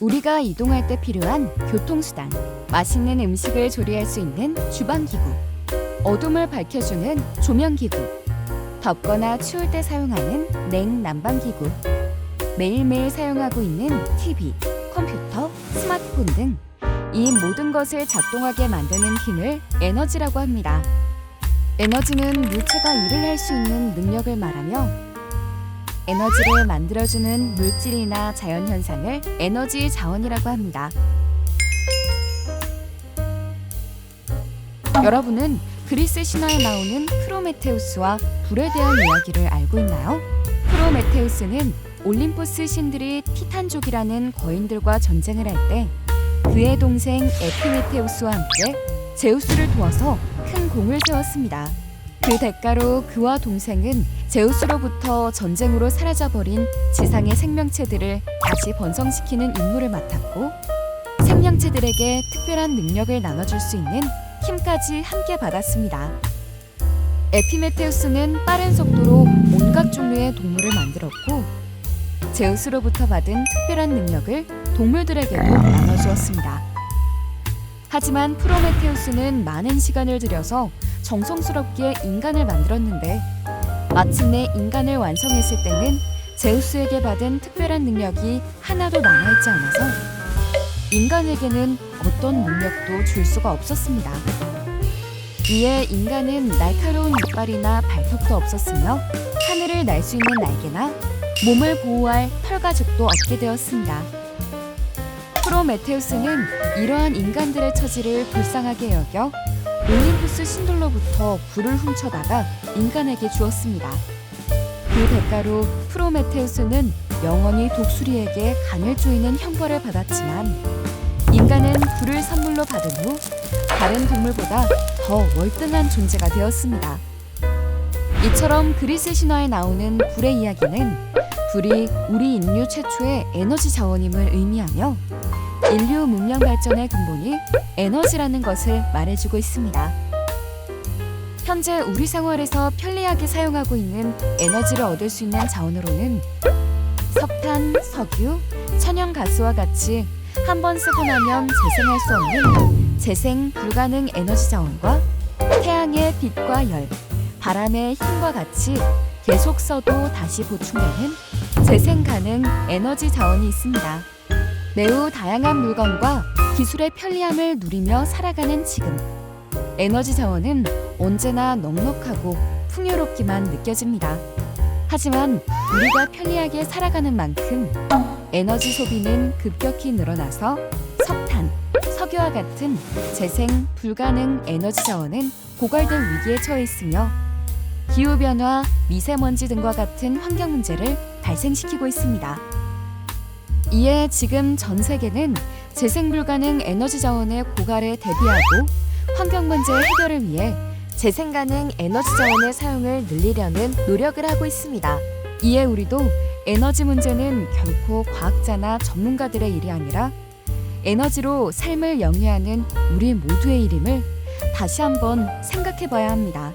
우리가 이동할 때 필요한 교통수단, 맛있는 음식을 조리할 수 있는 주방기구, 어둠을 밝혀주는 조명기구, 덥거나 추울 때 사용하는 냉난방기구, 매일매일 사용하고 있는 TV, 컴퓨터, 스마트폰 등 이 모든 것을 작동하게 만드는 힘을 에너지라고 합니다. 에너지는 물체가 일을 할 수 있는 능력을 말하며 에너지를 만들어주는 물질이나 자연현상을 에너지 자원이라고 합니다. 여러분은 그리스 신화에 나오는 프로메테우스와 불에 대한 이야기를 알고 있나요? 프로메테우스는 올림포스 신들이 티탄족이라는 거인들과 전쟁을 할 때 그의 동생 에피메테우스와 함께 제우스를 도와서 큰 공을 세웠습니다. 그 대가로 그와 동생은 제우스로부터 전쟁으로 사라져버린 지상의 생명체들을 다시 번성시키는 임무를 맡았고 생명체들에게 특별한 능력을 나눠줄 수 있는 힘까지 함께 받았습니다. 에피메테우스는 빠른 속도로 온갖 종류의 동물을 만들었고 제우스로부터 받은 특별한 능력을 동물들에게도 나눠주었습니다. 하지만 프로메테우스는 많은 시간을 들여서 정성스럽게 인간을 만들었는데 마침내 인간을 완성했을 때는 제우스에게 받은 특별한 능력이 하나도 남아있지 않아서 인간에게는 어떤 능력도 줄 수가 없었습니다. 이에 인간은 날카로운 이빨이나 발톱도 없었으며 하늘을 날 수 있는 날개나 몸을 보호할 털가죽도 얻게 되었습니다. 프로메테우스는 이러한 인간들의 처지를 불쌍하게 여겨 올림푸스 신들로부터 불을 훔쳐다가 인간에게 주었습니다. 그 대가로 프로메테우스는 영원히 독수리에게 간을 조이는 형벌을 받았지만 인간은 불을 선물로 받은 후 다른 동물보다 더 월등한 존재가 되었습니다. 이처럼 그리스 신화에 나오는 불의 이야기는 불이 우리 인류 최초의 에너지 자원임을 의미하며 인류 문명 발전의 근본이 에너지라는 것을 말해주고 있습니다. 현재 우리 생활에서 편리하게 사용하고 있는 에너지를 얻을 수 있는 자원으로는 석탄, 석유, 천연가스와 같이 한 번 쓰고 나면 재생할 수 없는 재생 불가능 에너지 자원과 태양의 빛과 열, 바람의 힘과 같이 계속 써도 다시 보충되는 재생 가능 에너지 자원이 있습니다. 매우 다양한 물건과 기술의 편리함을 누리며 살아가는 지금 에너지 자원은 언제나 넉넉하고 풍요롭기만 느껴집니다. 하지만 우리가 편리하게 살아가는 만큼 에너지 소비는 급격히 늘어나서 석탄, 석유와 같은 재생 불가능 에너지 자원은 고갈될 위기에 처해 있으며 기후 변화, 미세먼지 등과 같은 환경 문제를 발생시키고 있습니다. 이에 지금 전 세계는 재생 불가능 에너지 자원의 고갈에 대비하고 환경 문제 해결을 위해 재생 가능 에너지 자원의 사용을 늘리려는 노력을 하고 있습니다. 이에 우리도 에너지 문제는 결코 과학자나 전문가들의 일이 아니라 에너지로 삶을 영위하는 우리 모두의 일임을 다시 한번 생각해 봐야 합니다.